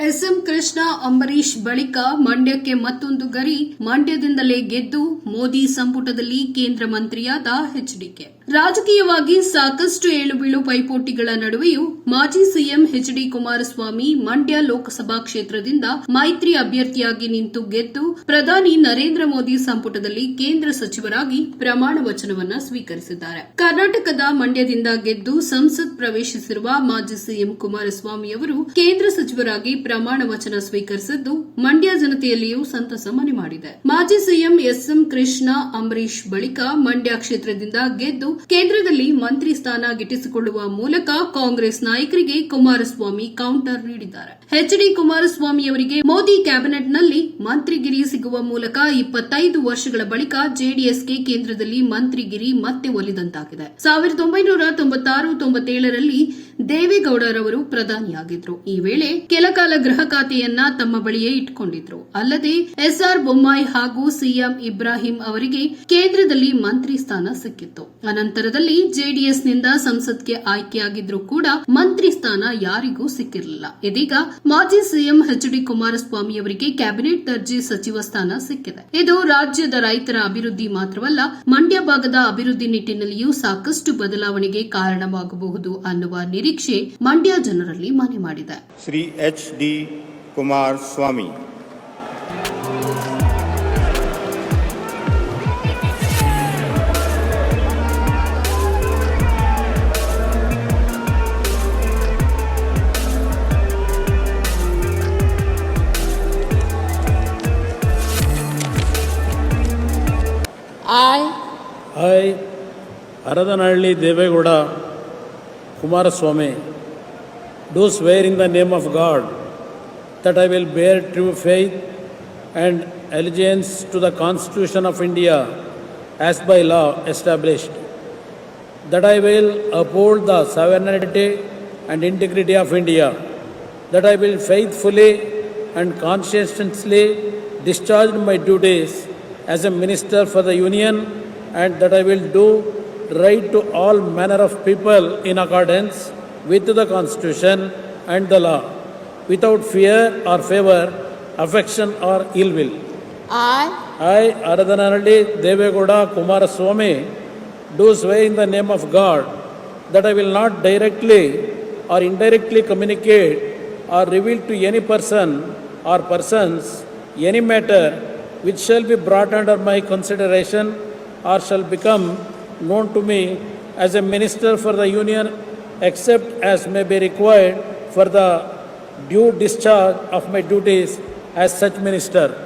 S M Krishna Ambareesh ಬಳಿಕ ಮಂಡ್ಯಕ್ಕೆ ಮತ್ತೊಂದು ಗರಿ ಮಂಡ್ಯದಿಂದಲೇ ಗೆದ್ದು ಮೋದಿ ಸಂಪುಟದಲ್ಲಿ ಕೇಂದ್ರ ಮಂತ್ರಿಯಾದ ಎಚ್ಡಿಕೆ. ರಾಜಕೀಯವಾಗಿ ಸಾಕಷ್ಟು ಏಳುಬೀಳು ಪೈಪೋಟಿಗಳ ನಡುವೆಯೂ ಮಾಜಿ ಸಿಎಂ ಎಚ್ಡಿ ಕುಮಾರಸ್ವಾಮಿ ಮಂಡ್ಯ ಲೋಕಸಭಾ ಕ್ಷೇತ್ರದಿಂದ ಮೈತ್ರಿ ಅಭ್ಯರ್ಥಿಯಾಗಿ ನಿಂತು ಗೆದ್ದು ಪ್ರಧಾನಿ ನರೇಂದ್ರ ಮೋದಿ ಸಂಪುಟದಲ್ಲಿ ಕೇಂದ್ರ ಸಚಿವರಾಗಿ ಪ್ರಮಾಣ ವಚನವನ್ನ ಸ್ವೀಕರಿಸಿದ್ದಾರೆ. ಕರ್ನಾಟಕದ ಮಂಡ್ಯದಿಂದ ಗೆದ್ದು ಸಂಸತ್ ಪ್ರವೇಶಿಸಿರುವ ಮಾಜಿ ಸಿಎಂ ಕುಮಾರಸ್ವಾಮಿ ಅವರು ಕೇಂದ್ರ ಸಚಿವರಾಗಿ ಪ್ರಮಾಣ ವಚನ ಸ್ವೀಕರಿಸಿದ್ದು ಮಂಡ್ಯ ಜನತೆಯಲ್ಲಿಯೂ ಸಂತಸ ಮನೆ ಮಾಡಿದೆ. ಮಾಜಿ ಸಿಎಂ ಎಸ್ಎಂ ಕೃಷ್ಣ ಅಂಬರೀಶ್ ಬಳಿಕ ಮಂಡ್ಯ ಕ್ಷೇತ್ರದಿಂದ ಗೆದ್ದು ಕೇಂದ್ರದಲ್ಲಿ ಮಂತ್ರಿ ಸ್ಥಾನ ಗಿಟ್ಟಿಸಿಕೊಳ್ಳುವ ಮೂಲಕ ಕಾಂಗ್ರೆಸ್ ನಾಯಕರಿಗೆ ಕುಮಾರಸ್ವಾಮಿ ಕೌಂಟರ್ ನೀಡಿದ್ದಾರೆ. ಎಚ್ಡಿ ಕುಮಾರಸ್ವಾಮಿ ಅವರಿಗೆ ಮೋದಿ ಕ್ಯಾಬಿನೆಟ್ನಲ್ಲಿ ಮಂತ್ರಿಗಿರಿ ಸಿಗುವ ಮೂಲಕ ಇಪ್ಪತ್ತೈದು ವರ್ಷಗಳ ಬಳಿಕ ಜೆಡಿಎಸ್ಗೆ ಕೇಂದ್ರದಲ್ಲಿ ಮಂತ್ರಿಗಿರಿ ಮತ್ತೆ ಒಲಿದಂತಾಗಿದೆ. ಸಾವಿರದ ಒಂಬೈನೂರ ತೊಂಬತ್ತಾರು ತೊಂಬತ್ತೇಳರಲ್ಲಿ ದೇವೇಗೌಡರವರು ಪ್ರಧಾನಿಯಾಗಿದ್ದರು ಈ ವೇಳೆ ಕೆಲಕಾಲ ಗೃಹ ಖಾತೆಯನ್ನ ತಮ್ಮ ಬಳಿಯೇ ಇಟ್ಕೊಂಡಿದ್ರು. ಅಲ್ಲದೆ ಎಸ್ಆರ್ ಬೊಮ್ಮಾಯಿ ಹಾಗೂ ಸಿಎಂ ಇಬ್ರಾಹಿಂ ಅವರಿಗೆ ಕೇಂದ್ರದಲ್ಲಿ ಮಂತ್ರಿ ಸ್ಥಾನ ಸಿಕ್ಕಿತ್ತು. ಅನಂತರದಲ್ಲಿ ಜೆಡಿಎಸ್ನಿಂದ ಸಂಸತ್ಗೆ ಆಯ್ಕೆಯಾಗಿದ್ರು ಕೂಡ ಮಂತ್ರಿ ಸ್ಥಾನ ಯಾರಿಗೂ ಸಿಕ್ಕಿರಲಿಲ್ಲ. ಇದೀಗ ಮಾಜಿ ಸಿಎಂ ಎಚ್ ಡಿ ಕುಮಾರಸ್ವಾಮಿ ಅವರಿಗೆ ಕ್ಯಾಬಿನೆಟ್ ದರ್ಜೆ ಸಚಿವ ಸ್ಥಾನ ಸಿಕ್ಕಿದೆ. ಇದು ರಾಜ್ಯದ ರೈತರ ಅಭಿವೃದ್ಧಿ ಮಾತ್ರವಲ್ಲ, ಮಂಡ್ಯ ಭಾಗದ ಅಭಿವೃದ್ಧಿ ನಿಟ್ಟಿನಲ್ಲಿಯೂ ಸಾಕಷ್ಟು ಬದಲಾವಣೆಗೆ ಕಾರಣವಾಗಬಹುದು ಅನ್ನುವ ನಿರೀಕ್ಷೆ ಮಂಡ್ಯ ಜನರಲ್ಲಿ ಮನೆ ಮಾಡಿದೆ. Shri H D Kumar Swamy. I I Haradanahalli Devegowda Kumaraswamy do swear in the name of God that I will bear true faith and allegiance to the Constitution of India as by law established, that I will uphold the sovereignty and integrity of India, that I will faithfully and conscientiously discharge my duties as a minister for the Union and that I will do right to all manner of people in accordance with the Constitution and the law, without fear or favor, affection or ill will. I, I, Aradhanalli Devegowda Kumaraswamy, do swear in the name of God that I will not directly or indirectly communicate or reveal to any person or persons any matter which shall be brought under my consideration or shall become known to me as a minister for the Union except as may be required for the due discharge of my duties as such minister.